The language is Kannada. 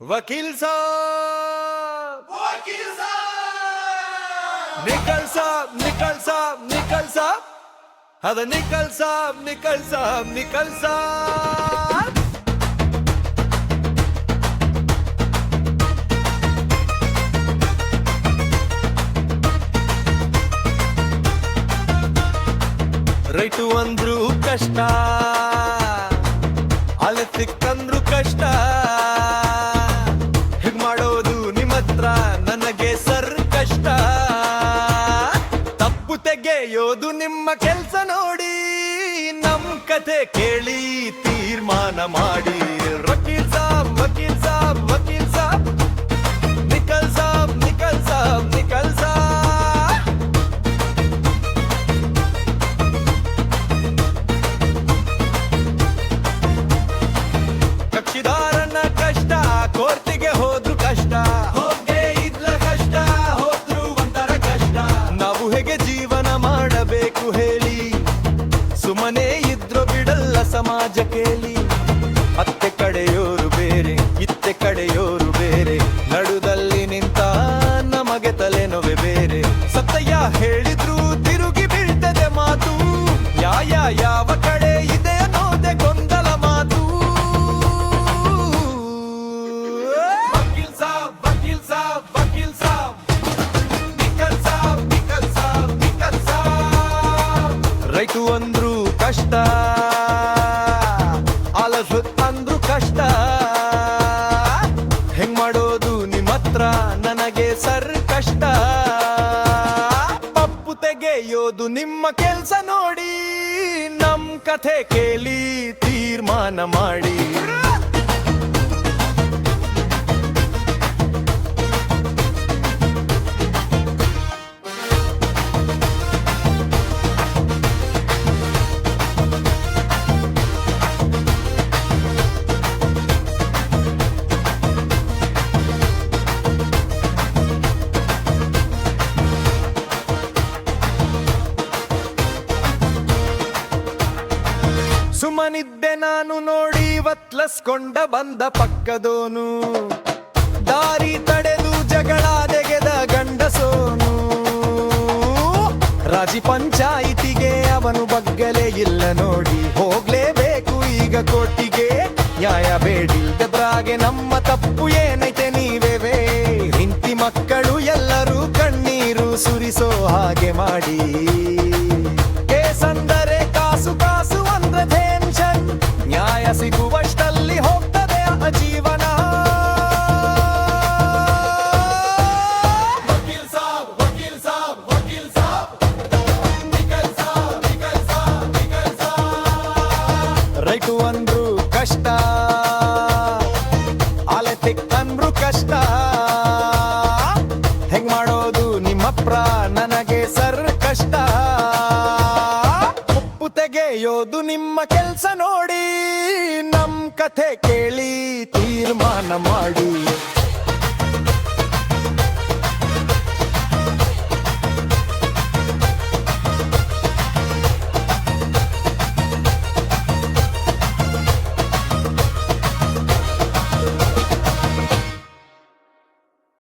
वकील साहब निकल साहब निकल साहब निकल साहब अद निकल साहब निकल साहब निकल साहब ರೈಟು ಅಂದ್ರು ಕಷ್ಟ ಅಲೆ ಸಿಕ್ಕಂದ್ರು ಕಷ್ಟ ತೆಗೆಯೋದು ನಿಮ್ಮ ಕೆಲ್ಸ ನೋಡಿ ನಮ್ ಕತೆ ಕೇಳಿ ತೀರ್ಮಾನ ಮಾಡಿ. ಸಮಾಜ ಕೇಳಿ. ಅತ್ತೆ ಕಡೆಯೋರು ಬೇರೆ, ಇತ್ತೆ ಕಡೆಯೋರು ಬೇರೆ. ನಡುದಲ್ಲಿ ನಿಂತ ನಮಗೆ ತಲೆನೋವೆ ಬೇರೆ. ಸತ್ತಯ್ಯ ಹೇಳಿದ್ರು, ತಿರುಗಿ ಬೀಳ್ತದೆ ಮಾತು. ಯಾಯ ಯಾವ ಕಡೆ ಇದೆ ಅನ್ನೋದೆ ಗೊಂದಲ ಮಾತು. ರೈತು ಸಾಬ್ ನಿಮ್ಮ ಹತ್ರ ನನಗೆ ಸರ್ ಕಷ್ಟ. ಪಪ್ಪು ತೆಗೆಯೋದು ನಿಮ್ಮ ಕೆಲಸ ನೋಡಿ. ನಮ್ ಕಥೆ ಕೇಳಿ ತೀರ್ಮಾನ ಮಾಡಿ. ಸುಮ್ಮನಿದ್ದೆ ನಾನು ನೋಡಿ ವತ್ಲಸ್ಕೊಂಡ ಬಂದ ಪಕ್ಕದೋನು. ದಾರಿ ತಡೆದು ಜಗಳ ತೆಗೆದ ಗಂಡಸೋನು. ರಾಜಿ ಪಂಚಾಯಿತಿಗೆ ಅವನು ಬಗ್ಗಲೇ ಇಲ್ಲ ನೋಡಿ. ಹೋಗ್ಲೇಬೇಕು ಈಗ ಕೋಟಿಗೆ ನ್ಯಾಯ ಬೇಡಿಲ್ದದ್ರಾಗೆ ನಮ್ಮ ತಪ್ಪು ಏನೈತೆ ನೀವೇವೇ? ಹಿಂತಿ ಮಕ್ಕಳು ಎಲ್ಲರೂ ಕಣ್ಣೀರು ಸುರಿಸೋ ಹಾಗೆ ಮಾಡಿ. ಸಿಗುವಷ್ಟಲ್ಲಿ ಹೋಗ್ತದೆ ಆ ಜೀವನ. ರೈಟು ಅಂದ್ರು ಕಷ್ಟ ಆಲೆ ತಿಕ್ಕಂದ್ರು ಕಷ್ಟ. ಹೆಂಗ್ ಮಾಡೋದು ನಿಮ್ಮಪ್ರ ನನಗೆ ಸರ್ ಕಷ್ಟ. ತೆಗೆಯೋದು ನಿಮ್ಮ ಕೆಲ್ಸ ನೋಡಿ. ಕಥೆ ಕೇಳಿ ತೀರ್ಮಾನ ಮಾಡಿ.